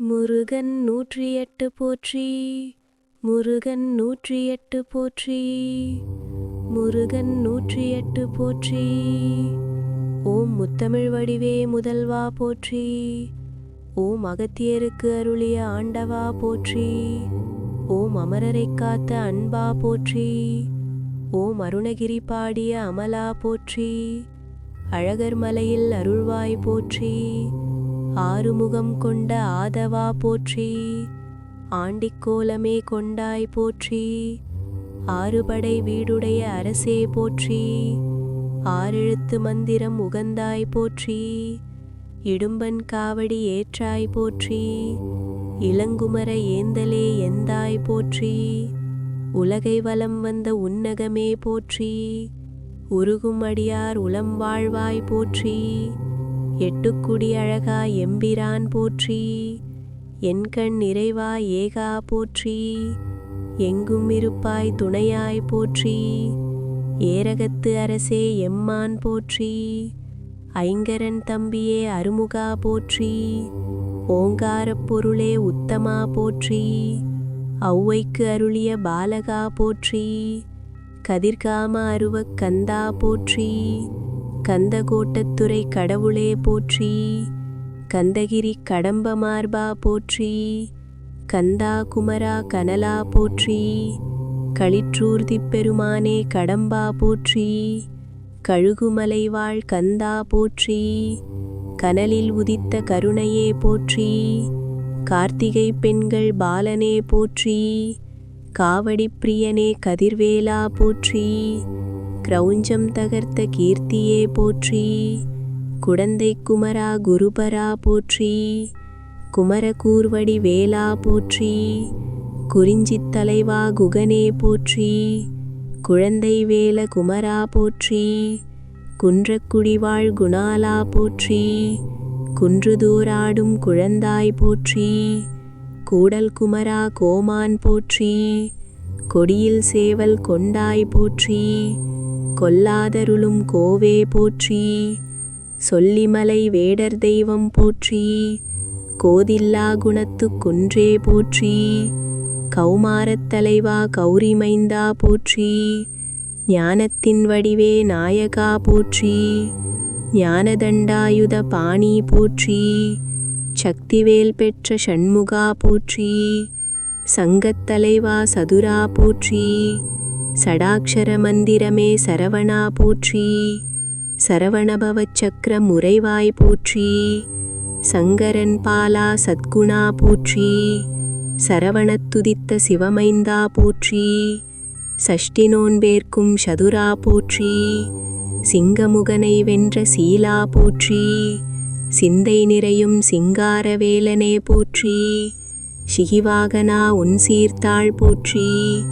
முருகன் நூற்றி எட்டு போற்றி முருகன் நூற்றி எட்டு போற்றி முருகன் நூற்றி எட்டு போற்றி. ஓம் முத்தமிழ் வடிவே முதல்வா போற்றி ஓம் அகத்தியருக்கு அருளிய ஆண்டவா போற்றி ஓம் அமரரைக் காத்த அன்பா போற்றி ஓம் அருணகிரி பாடிய அமலா போற்றி அழகர் மலையில் அருள்வாய் போற்றி ஆறுமுகம் கொண்ட ஆதவா போற்றி ஆண்டிக்கோலமே கொண்டாய் போற்றி ஆறுபடை வீடுடைய அரசே போற்றி ஆறெழுத்து மந்திரம் உகந்தாய் போற்றி இடும்பன் காவடி ஏற்றாய் போற்றி இளங்குமர ஏந்தலே எந்தாய் போற்றி உலகை வலம் வந்த உன்னகமே போற்றி உருகும் அடியார் உளம் வாழ்வாய் போற்றி எட்டுக்குடி அழகா எம்பிரான் போற்றி என்கண் நிறைவா ஏகா போற்றி எங்கும் இருப்பாய் துணையாய் போற்றி ஏரகத்து அரசே எம்மான் போற்றி ஐங்கரன் தம்பியே அருமுகா போற்றி ஓங்காரப் பொருளே உத்தமா போற்றி ஔவைக்கு அருளிய பாலகா போற்றி கதிர்காம அருவக் கந்தா போற்றி கந்தகோட்டத்துறை கடவுளே போற்றி கந்தகிரி கடம்ப மார்பா போற்றி கந்தா குமரா கனலா போற்றி களிற்றூர்திப் பெருமானே கடம்பா போற்றி கழுகுமலை வாழ் கந்தா போற்றி கனலில் உதித்த கருணையே போற்றி கார்த்திகை பெண்கள் பாலனே போற்றி காவடிப்பிரியனே கதிர்வேலா போற்றி கிரௌஞ்சம் தகர்த்த கீர்த்தியே போற்றி குடந்தை குமரா குருபரா போற்றி குமரகூர்வடி வேலா போற்றி குறிஞ்சித் தலைவா குகனே போற்றி குழந்தை வேல குமரா போற்றி குன்றக்குடிவாழ் குணாலா போற்றி குன்றுதூராடும் குழந்தாய் போற்றி கூடல் குமரா கோமான் போற்றி கொடியில் சேவல் கொண்டாய் போற்றி கொல்லாதருளும் கோவே போற்றி. சொல்லிமலை வேடர் தெய்வம் போற்றி. கோதில்லா குணத்து குன்றே போற்றி. கௌமாரத் தலைவா கௌரிமைந்தா போற்றி. ஞானத்தின் வடிவே நாயகா போற்றி. ஞானதண்டாயுத பாணி போற்றி. சக்திவேல் பெற்ற ஷண்முகா போற்றி. சங்கத்தலைவா சதுரா போற்றி. சடாக்ஷர மந்திரமே சரவணா போற்றி. சரவணபவச்சக்கர முறைவாய் போற்றி. சங்கரன் பாலா சத்குணா போற்றி. சரவணத்துதித்த சிவமைந்தா போற்றி. சஷ்டினோன்பேர்க்கும் சதுரா போற்றி. சிங்கமுகனை வென்ற சீலா போற்றி. சிந்தை நிறையும் சிங்காரவேலனே போற்றி. சிகிவாகனா உன் சீர்த்தாள் போற்றி.